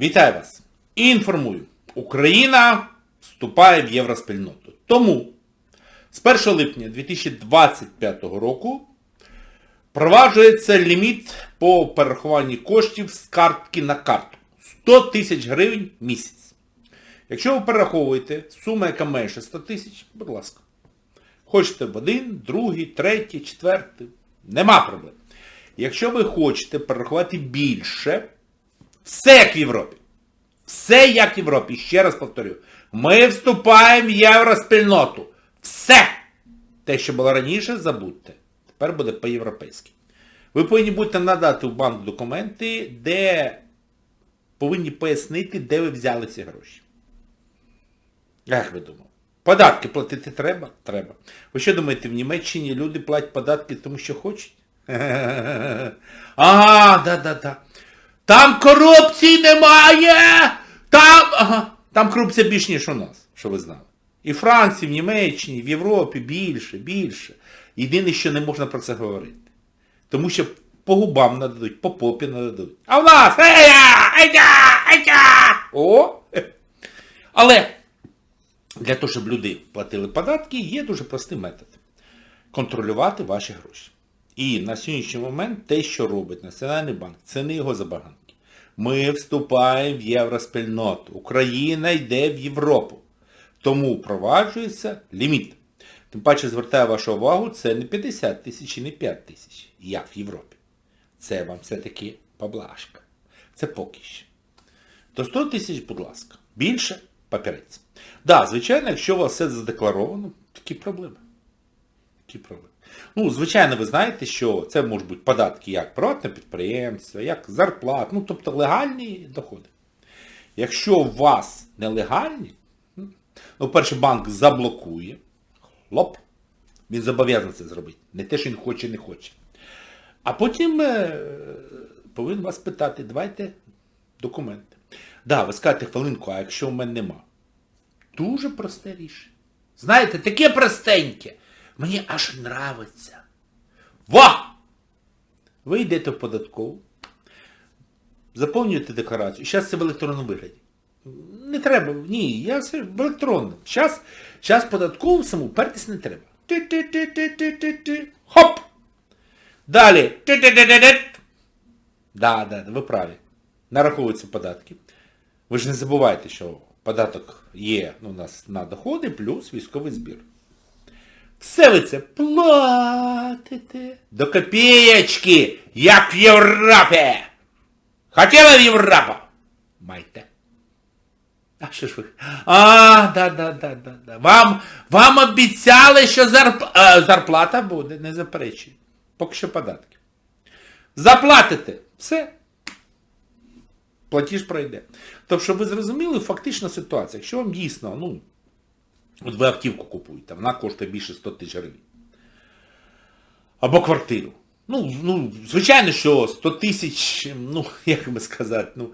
Вітаю вас! І інформую. Україна вступає в євроспільноту. Тому з 1 липня 2025 року впроваджується ліміт по перерахуванні коштів з картки на карту. 100 тисяч гривень місяць. Якщо ви перераховуєте суму, яка менше 100 тисяч, будь ласка. Хочете в один, другий, третій, четвертий. Нема проблем. Якщо ви хочете перерахувати більше, все як в Європі. Все як в Європі. Ще раз повторю. Ми вступаємо в євроспільноту. Все! Те, що було раніше, забудьте. Тепер буде по-європейськи. Ви повинні будете надати в банк документи, де повинні пояснити, де ви взяли ці гроші. Як ви думали? Податки платити треба? Треба. Ви що думаєте, в Німеччині люди платять податки, тому що хочуть? Ага, да-да-да. Там корупції немає! Там ага, там корупція більше, ніж у нас, що ви знали. І в Франції, в Німеччині, в Європі більше, більше. Єдине, що не можна про це говорити. Тому що по губам нададуть, по попі нададуть. А в нас! Ея! Ея! Ея! О! Але для того, щоб люди платили податки, є дуже простий метод. Контролювати ваші гроші. І на сьогоднішній момент те, що робить Національний банк, це не його забаганки. Ми вступаємо в євроспільноту. Україна йде в Європу. Тому впроваджується ліміт. Тим паче звертаю вашу увагу, це не 50 тисяч і не 5 тисяч, як в Європі. Це вам все-таки поблажка. Це поки що. До 100 тисяч, будь ласка. Більше папірець. Так, да, звичайно, якщо у вас все задекларовано, такі проблеми. Такі проблеми. Ну, звичайно, ви знаєте, що це можуть бути податки як приватне підприємство, як зарплат, ну, тобто легальні доходи. Якщо у вас нелегальні, ну, перший банк заблокує, хлоп, він зобов'язаний це зробити. Не те, що він хоче, не хоче. А потім е, повинен вас питати, давайте документи. Так, да, ви скажете хвилинку, а якщо в мене нема? Дуже просте рішення. Знаєте, таке простеньке. Мені аж нравиться. Во! Ви йдете в податкову, заповнюєте декларацію. Зараз це в електронному вигляді. Не треба, ні, я все в електронному. Зараз, зараз податкову саму пертись не треба. Ти-ти-ти-ти-ти-ти-ти. Хоп! Далі. Ти-ти-ти-ти-ти. Да, да, ви праві. Нараховуються податки. Ви ж не забувайте, що податок є у нас на доходи плюс військовий збір. Все ви це платите до копієчки, як в Європі. Хотіли в Європу? Майте. А що ж ви? А, да, да, да, да, да. Вам, вам обіцяли, що зарп... а, зарплата буде, не заперечую. Поки що податки. Заплатите. Все. Платіж пройде. Тобто, щоб ви зрозуміли, фактична ситуація. Якщо вам дійсно, ну, от ви автівку купуєте, вона коштує більше 100 тисяч гривень. Або квартиру. Ну, ну, звичайно, що 100 тисяч, ну, як би сказати, ну,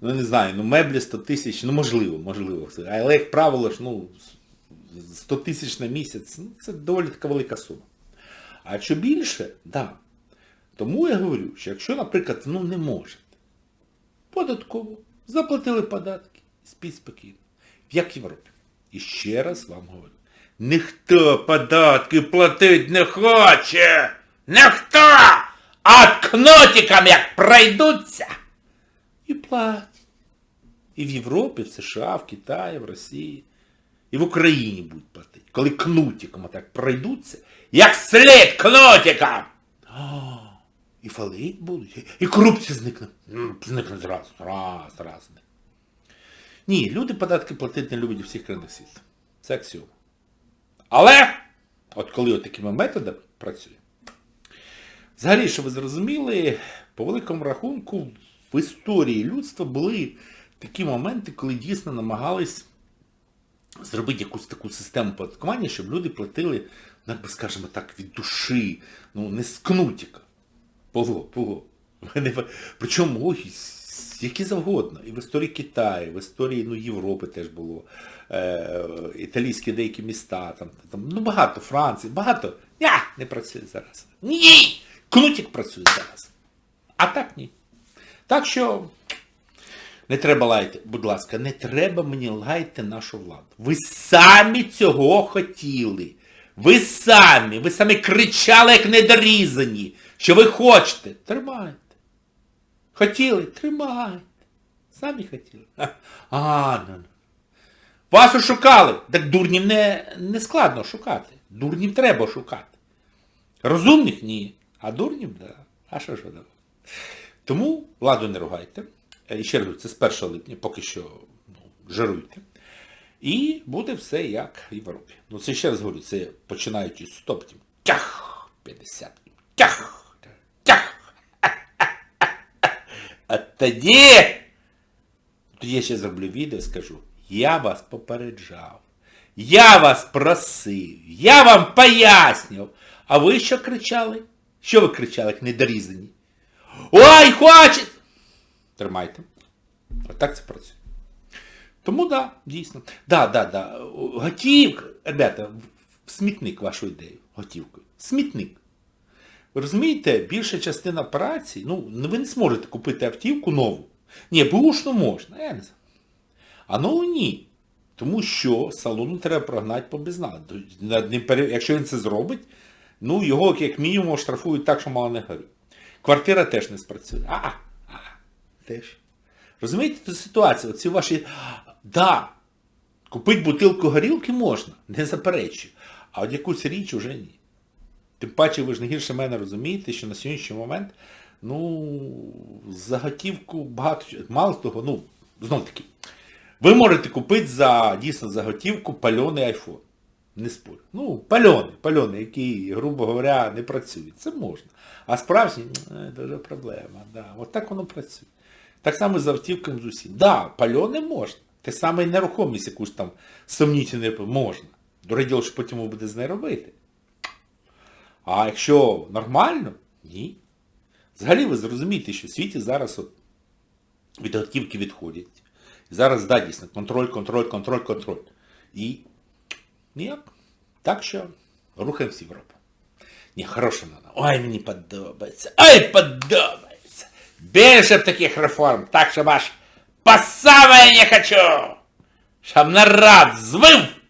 ну не знаю, ну меблі 100 тисяч, ну можливо, можливо. Але, як правило, ж, ну, 100 тисяч на місяць, ну, це доволі така велика сума. А якщо більше, так. Да. Тому я говорю, що якщо, наприклад, ну не можете, податково, заплатили податки, спіть спокійно. Як в Європі. І ще раз вам говорю, ніхто податки платить не хоче. Ніхто! А кнотикам як пройдуться і платять. І в Європі, в США, в Китаї, в Росії. І в Україні будуть платити. Коли кнутикам так пройдуться, як слід кнутикам. І фалить будуть, і корупція зникне. Зникне зразу, раз, раз. Ні, люди податки платити не люблять у всіх країнах світу. Це аксіома. Але, от коли от такими методами працює, взагалі, щоб ви зрозуміли, по великому рахунку в історії людства були такі моменти, коли дійсно намагались зробити якусь таку систему податкування, щоб люди платили, ну, як би скажемо так, від душі, ну, не з. Було, було. Вони- Причому с- які завгодно. І в історії Китаю, в історії ну, Європи теж було. Е, італійські деякі міста, там, там, ну багато, Франції, багато. Я не працює зараз. Ні! Кнутик працює зараз. А так ні. Так що Не треба лаяти, будь ласка, не треба мені лаяти нашу владу. Ви самі цього хотіли. Ви самі, ви самі кричали, як недорізані, що ви хочете. Тримайте. Хотіли, тримайте. Самі хотіли. А, ну, ну. Вас ошукали. Так дурнів не, не складно шукати. Дурнів треба шукати. Розумних ні. А дурнів, да. А що ж давай? Тому владу не ругайте. Е, Ще раз, це з 1 липня, поки що ну, жируйте. І буде все як в Європі. Ну це ще раз говорю, це починаючи з 100, тях, 50, тях, тях. Тоді, я ще зроблю відео скажу, я вас попереджав, я вас просив, я вам пояснював. А ви що кричали? Що ви кричали, як недорізані? Ой, хоче! Тримайте. Отак це працює. Тому да, дійсно. Да, да, да. Готівка, ребята, смітник вашу ідею. Готівкою. Смітник. Розумієте, більша частина операцій, ну, ви не зможете купити автівку нову. Ні, бушну можна, я не знаю. А нову ні. Тому що салону треба прогнати по безнаду. Якщо він це зробить, ну його як мінімум штрафують так, що мало не горить. Квартира теж не спрацює. А, а, теж. Розумієте, тут ситуація, оці ваші. Да, купити бутилку горілки можна, не заперечую. А от якусь річ уже ні. Тим паче ви ж не гірше мене розумієте, що на сьогоднішній момент, ну, заготівку багато. Мало того, ну, знов таки, ви можете купити за дійсно заготівку пальоний айфон. Не спорю. Ну, пальоний, пальоний, який, грубо говоря, не працює. Це можна. А справжній, е, дуже проблема. Да. От так воно працює. Так само з автівками з усім. Да, пальони можна. Те саме і нерухомість якусь там сумнітельну можна. Дорогі діло, що потім ви будете з нею робити. А якщо нормально, ні. Взагалі ви зрозумієте, що в світі зараз от від готівки відходять. Зараз, да, дійсно, контроль, контроль, контроль, контроль. І ніяк. Так що рухаємося в Європу. Ні, хороша вона. Ой, мені подобається. Ой, подобається. Більше б таких реформ, так щоб аж по не хочу. Щоб народ звив.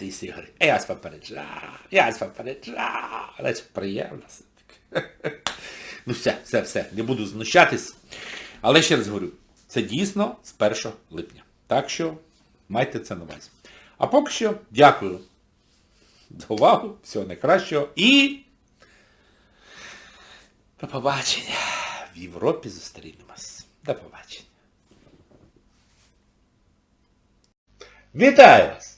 Із Ігор. Я вас попереджав. Я вас попереджав. Але це приємно все-таки. Ну все, все, все. Не буду знущатись. Але ще раз говорю, це дійсно з 1 липня. Так що майте це на увазі. А поки що дякую за увагу. Всього найкращого і до побачення. В Європі зустрінемось. До побачення. Вітаю вас!